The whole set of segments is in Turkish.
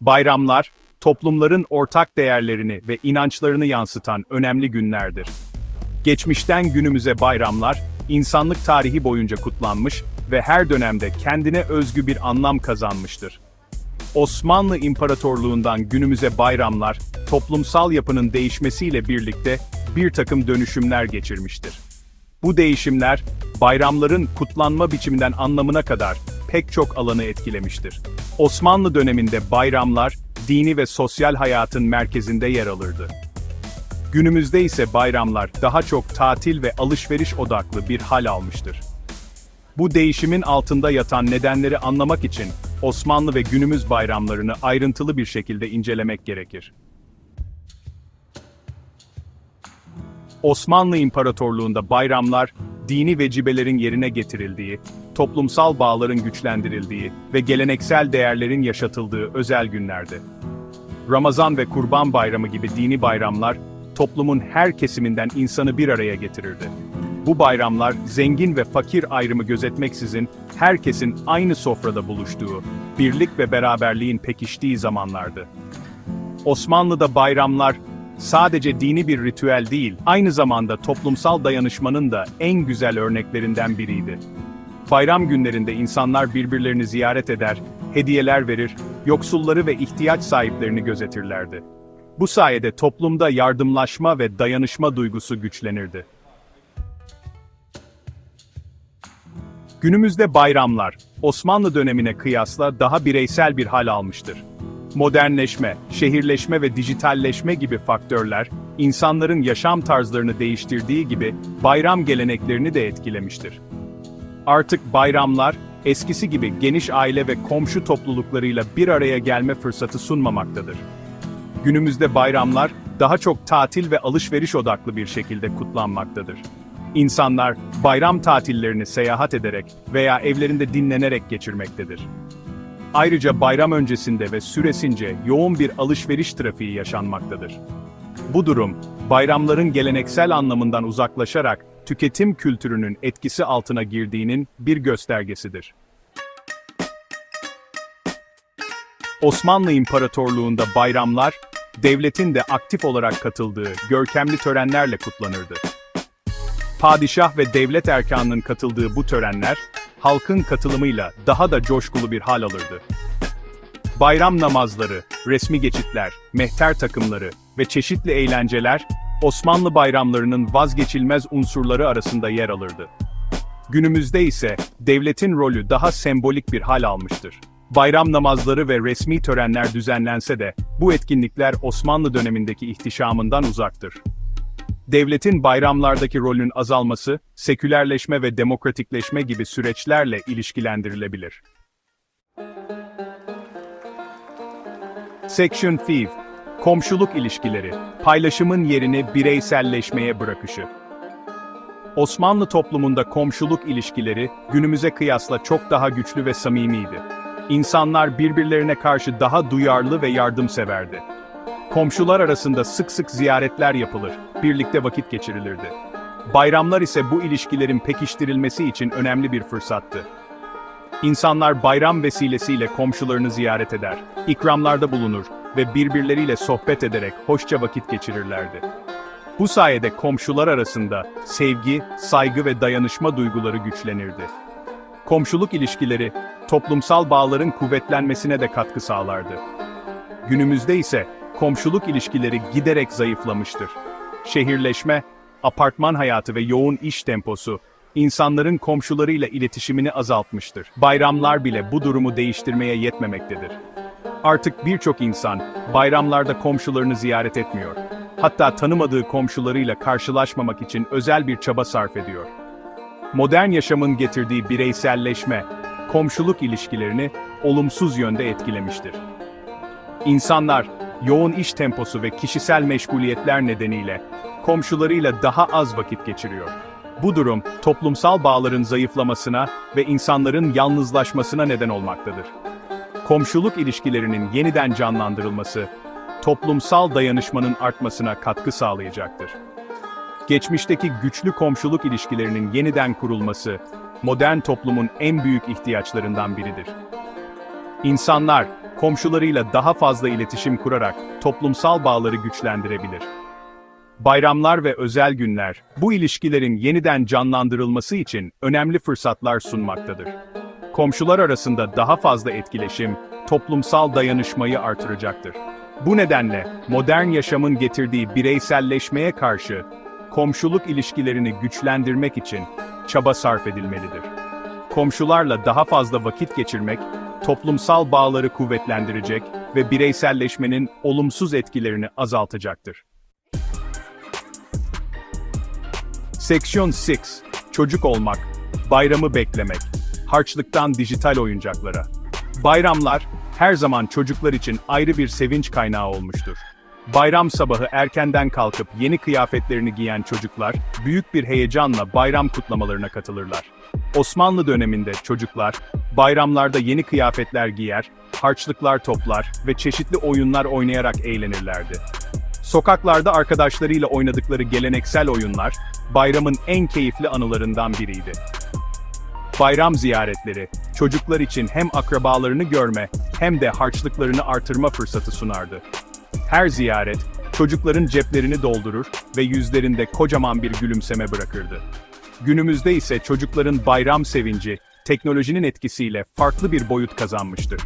Bayramlar, toplumların ortak değerlerini ve inançlarını yansıtan önemli günlerdir. Geçmişten günümüze bayramlar, insanlık tarihi boyunca kutlanmış ve her dönemde kendine özgü bir anlam kazanmıştır. Osmanlı İmparatorluğundan günümüze bayramlar, toplumsal yapının değişmesiyle birlikte bir takım dönüşümler geçirmiştir. Bu değişimler, bayramların kutlanma biçiminden anlamına kadar pek çok alanı etkilemiştir. Osmanlı döneminde bayramlar, dini ve sosyal hayatın merkezinde yer alırdı. Günümüzde ise bayramlar daha çok tatil ve alışveriş odaklı bir hal almıştır. Bu değişimin altında yatan nedenleri anlamak için Osmanlı ve günümüz bayramlarını ayrıntılı bir şekilde incelemek gerekir. Osmanlı İmparatorluğu'nda bayramlar, dini vecibelerin yerine getirildiği, toplumsal bağların güçlendirildiği ve geleneksel değerlerin yaşatıldığı özel günlerdi. Ramazan ve Kurban Bayramı gibi dini bayramlar, toplumun her kesiminden insanı bir araya getirirdi. Bu bayramlar, zengin ve fakir ayrımı gözetmeksizin, herkesin aynı sofrada buluştuğu, birlik ve beraberliğin pekiştiği zamanlardı. Osmanlı'da bayramlar, sadece dini bir ritüel değil, aynı zamanda toplumsal dayanışmanın da en güzel örneklerinden biriydi. Bayram günlerinde insanlar birbirlerini ziyaret eder, hediyeler verir, yoksulları ve ihtiyaç sahiplerini gözetirlerdi. Bu sayede toplumda yardımlaşma ve dayanışma duygusu güçlenirdi. Günümüzde bayramlar, Osmanlı dönemine kıyasla daha bireysel bir hal almıştır. Modernleşme, şehirleşme ve dijitalleşme gibi faktörler, insanların yaşam tarzlarını değiştirdiği gibi bayram geleneklerini de etkilemiştir. Artık bayramlar, eskisi gibi geniş aile ve komşu topluluklarıyla bir araya gelme fırsatı sunmamaktadır. Günümüzde bayramlar, daha çok tatil ve alışveriş odaklı bir şekilde kutlanmaktadır. İnsanlar, bayram tatillerini seyahat ederek veya evlerinde dinlenerek geçirmektedir. Ayrıca bayram öncesinde ve süresince yoğun bir alışveriş trafiği yaşanmaktadır. Bu durum, bayramların geleneksel anlamından uzaklaşarak tüketim kültürünün etkisi altına girdiğinin bir göstergesidir. Osmanlı İmparatorluğu'nda bayramlar, devletin de aktif olarak katıldığı görkemli törenlerle kutlanırdı. Padişah ve devlet erkanının katıldığı bu törenler, halkın katılımıyla daha da coşkulu bir hal alırdı. Bayram namazları, resmi geçitler, mehter takımları ve çeşitli eğlenceler, Osmanlı bayramlarının vazgeçilmez unsurları arasında yer alırdı. Günümüzde ise devletin rolü daha sembolik bir hal almıştır. Bayram namazları ve resmi törenler düzenlense de bu etkinlikler Osmanlı dönemindeki ihtişamından uzaktır. Devletin bayramlardaki rolünün azalması, sekülerleşme ve demokratikleşme gibi süreçlerle ilişkilendirilebilir. Section 5 Komşuluk ilişkileri, paylaşımın yerini bireyselleşmeye bırakışı. Osmanlı toplumunda komşuluk ilişkileri, günümüze kıyasla çok daha güçlü ve samimiydi. İnsanlar birbirlerine karşı daha duyarlı ve yardımseverdi. Komşular arasında sık sık ziyaretler yapılır, birlikte vakit geçirilirdi. Bayramlar ise bu ilişkilerin pekiştirilmesi için önemli bir fırsattı. İnsanlar bayram vesilesiyle komşularını ziyaret eder, ikramlarda bulunur ve birbirleriyle sohbet ederek hoşça vakit geçirirlerdi. Bu sayede komşular arasında sevgi, saygı ve dayanışma duyguları güçlenirdi. Komşuluk ilişkileri, toplumsal bağların kuvvetlenmesine de katkı sağlardı. Günümüzde ise komşuluk ilişkileri giderek zayıflamıştır. Şehirleşme, apartman hayatı ve yoğun iş temposu, insanların komşularıyla iletişimini azaltmıştır. Bayramlar bile bu durumu değiştirmeye yetmemektedir. Artık birçok insan, bayramlarda komşularını ziyaret etmiyor. Hatta tanımadığı komşularıyla karşılaşmamak için özel bir çaba sarf ediyor. Modern yaşamın getirdiği bireyselleşme, komşuluk ilişkilerini olumsuz yönde etkilemiştir. İnsanlar, yoğun iş temposu ve kişisel meşguliyetler nedeniyle komşularıyla daha az vakit geçiriyor. Bu durum, toplumsal bağların zayıflamasına ve insanların yalnızlaşmasına neden olmaktadır. Komşuluk ilişkilerinin yeniden canlandırılması, toplumsal dayanışmanın artmasına katkı sağlayacaktır. Geçmişteki güçlü komşuluk ilişkilerinin yeniden kurulması, modern toplumun en büyük ihtiyaçlarından biridir. İnsanlar, komşularıyla daha fazla iletişim kurarak toplumsal bağları güçlendirebilir. Bayramlar ve özel günler, bu ilişkilerin yeniden canlandırılması için önemli fırsatlar sunmaktadır. Komşular arasında daha fazla etkileşim, toplumsal dayanışmayı artıracaktır. Bu nedenle, modern yaşamın getirdiği bireyselleşmeye karşı, komşuluk ilişkilerini güçlendirmek için çaba sarf edilmelidir. Komşularla daha fazla vakit geçirmek, toplumsal bağları kuvvetlendirecek ve bireyselleşmenin olumsuz etkilerini azaltacaktır. Seksiyon 6 Çocuk olmak, bayramı beklemek, harçlıktan dijital oyuncaklara. Bayramlar, her zaman çocuklar için ayrı bir sevinç kaynağı olmuştur. Bayram sabahı erkenden kalkıp yeni kıyafetlerini giyen çocuklar, büyük bir heyecanla bayram kutlamalarına katılırlar. Osmanlı döneminde çocuklar, bayramlarda yeni kıyafetler giyer, harçlıklar toplar ve çeşitli oyunlar oynayarak eğlenirlerdi. Sokaklarda arkadaşlarıyla oynadıkları geleneksel oyunlar, bayramın en keyifli anılarından biriydi. Bayram ziyaretleri, çocuklar için hem akrabalarını görme hem de harçlıklarını artırma fırsatı sunardı. Her ziyaret, çocukların ceplerini doldurur ve yüzlerinde kocaman bir gülümseme bırakırdı. Günümüzde ise çocukların bayram sevinci, teknolojinin etkisiyle farklı bir boyut kazanmıştır.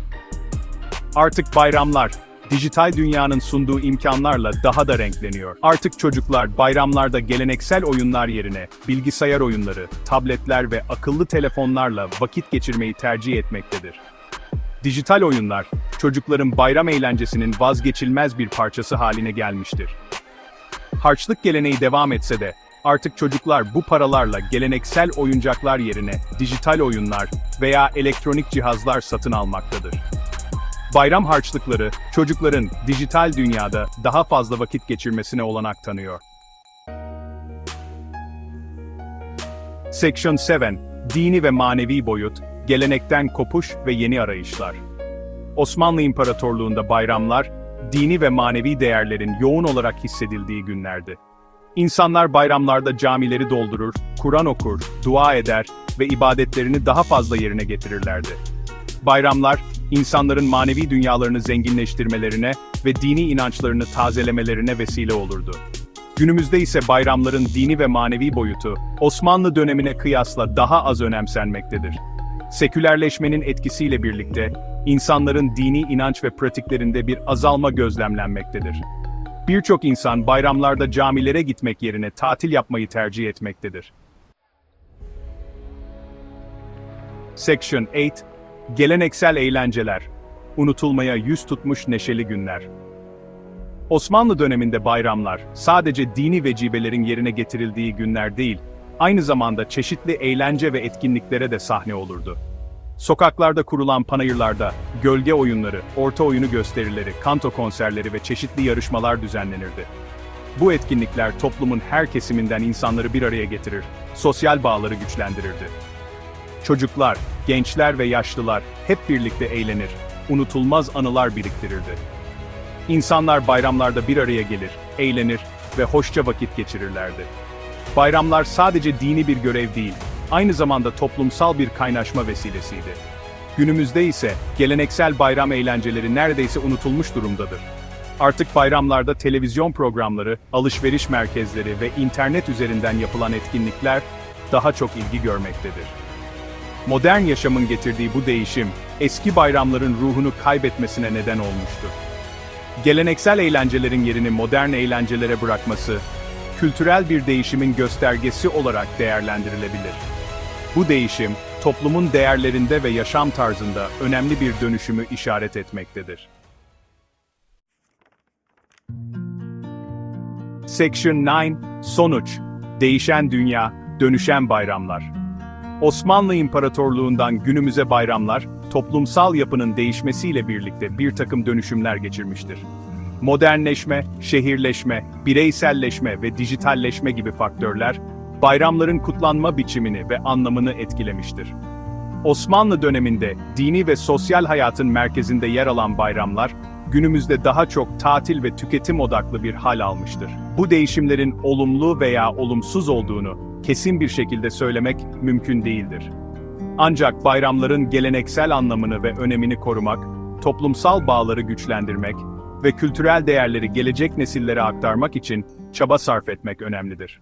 Artık bayramlar, dijital dünyanın sunduğu imkanlarla daha da renkleniyor. Artık çocuklar bayramlarda geleneksel oyunlar yerine bilgisayar oyunları, tabletler ve akıllı telefonlarla vakit geçirmeyi tercih etmektedir. Dijital oyunlar, çocukların bayram eğlencesinin vazgeçilmez bir parçası haline gelmiştir. Harçlık geleneği devam etse de, artık çocuklar bu paralarla geleneksel oyuncaklar yerine dijital oyunlar veya elektronik cihazlar satın almaktadır. Bayram harçlıkları, çocukların dijital dünyada daha fazla vakit geçirmesine olanak tanıyor. Section 7, Dini ve manevi boyut, gelenekten kopuş ve yeni arayışlar. Osmanlı İmparatorluğu'nda bayramlar, dini ve manevi değerlerin yoğun olarak hissedildiği günlerdi. İnsanlar bayramlarda camileri doldurur, Kur'an okur, dua eder ve ibadetlerini daha fazla yerine getirirlerdi. Bayramlar, insanların manevi dünyalarını zenginleştirmelerine ve dini inançlarını tazelemelerine vesile olurdu. Günümüzde ise bayramların dini ve manevi boyutu, Osmanlı dönemine kıyasla daha az önemsenmektedir. Sekülerleşmenin etkisiyle birlikte, insanların dini inanç ve pratiklerinde bir azalma gözlemlenmektedir. Birçok insan bayramlarda camilere gitmek yerine tatil yapmayı tercih etmektedir. Section 8 Geleneksel eğlenceler, unutulmaya yüz tutmuş neşeli günler. Osmanlı döneminde bayramlar, sadece dini vecibelerin yerine getirildiği günler değil, aynı zamanda çeşitli eğlence ve etkinliklere de sahne olurdu. Sokaklarda kurulan panayırlarda, gölge oyunları, orta oyunu gösterileri, kanto konserleri ve çeşitli yarışmalar düzenlenirdi. Bu etkinlikler toplumun her kesiminden insanları bir araya getirir, sosyal bağları güçlendirirdi. Çocuklar, gençler ve yaşlılar hep birlikte eğlenir, unutulmaz anılar biriktirirdi. İnsanlar bayramlarda bir araya gelir, eğlenir ve hoşça vakit geçirirlerdi. Bayramlar sadece dini bir görev değil, aynı zamanda toplumsal bir kaynaşma vesilesiydi. Günümüzde ise geleneksel bayram eğlenceleri neredeyse unutulmuş durumdadır. Artık bayramlarda televizyon programları, alışveriş merkezleri ve internet üzerinden yapılan etkinlikler daha çok ilgi görmektedir. Modern yaşamın getirdiği bu değişim, eski bayramların ruhunu kaybetmesine neden olmuştur. Geleneksel eğlencelerin yerini modern eğlencelere bırakması, kültürel bir değişimin göstergesi olarak değerlendirilebilir. Bu değişim, toplumun değerlerinde ve yaşam tarzında önemli bir dönüşümü işaret etmektedir. Section 9 Sonuç Değişen Dünya, Dönüşen Bayramlar Osmanlı İmparatorluğundan günümüze bayramlar, toplumsal yapının değişmesiyle birlikte bir takım dönüşümler geçirmiştir. Modernleşme, şehirleşme, bireyselleşme ve dijitalleşme gibi faktörler, bayramların kutlanma biçimini ve anlamını etkilemiştir. Osmanlı döneminde dini ve sosyal hayatın merkezinde yer alan bayramlar, günümüzde daha çok tatil ve tüketim odaklı bir hal almıştır. Bu değişimlerin olumlu veya olumsuz olduğunu kesin bir şekilde söylemek mümkün değildir. Ancak bayramların geleneksel anlamını ve önemini korumak, toplumsal bağları güçlendirmek ve kültürel değerleri gelecek nesillere aktarmak için çaba sarf etmek önemlidir.